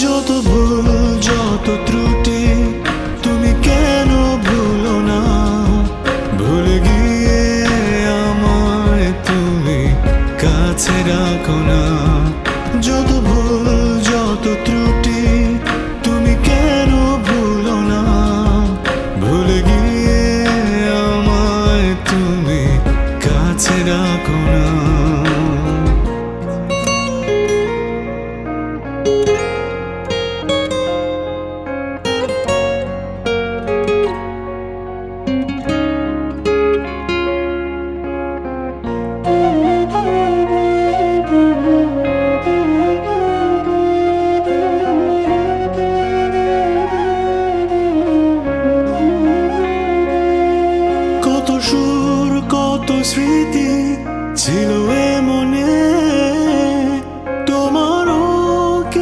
যত ভুল, যত ত্রুটি, তুমি কেন ভুলো না? ভুলে গিয়ে আমায় তুমি কাছে রাখো না। যত ভুল, যত ত্রুটি, তুমি কেন ভুলো না? ভুলে গিয়ে আমায় তুমি কাছে রাখো না। স্মৃতি ছিল এ মনে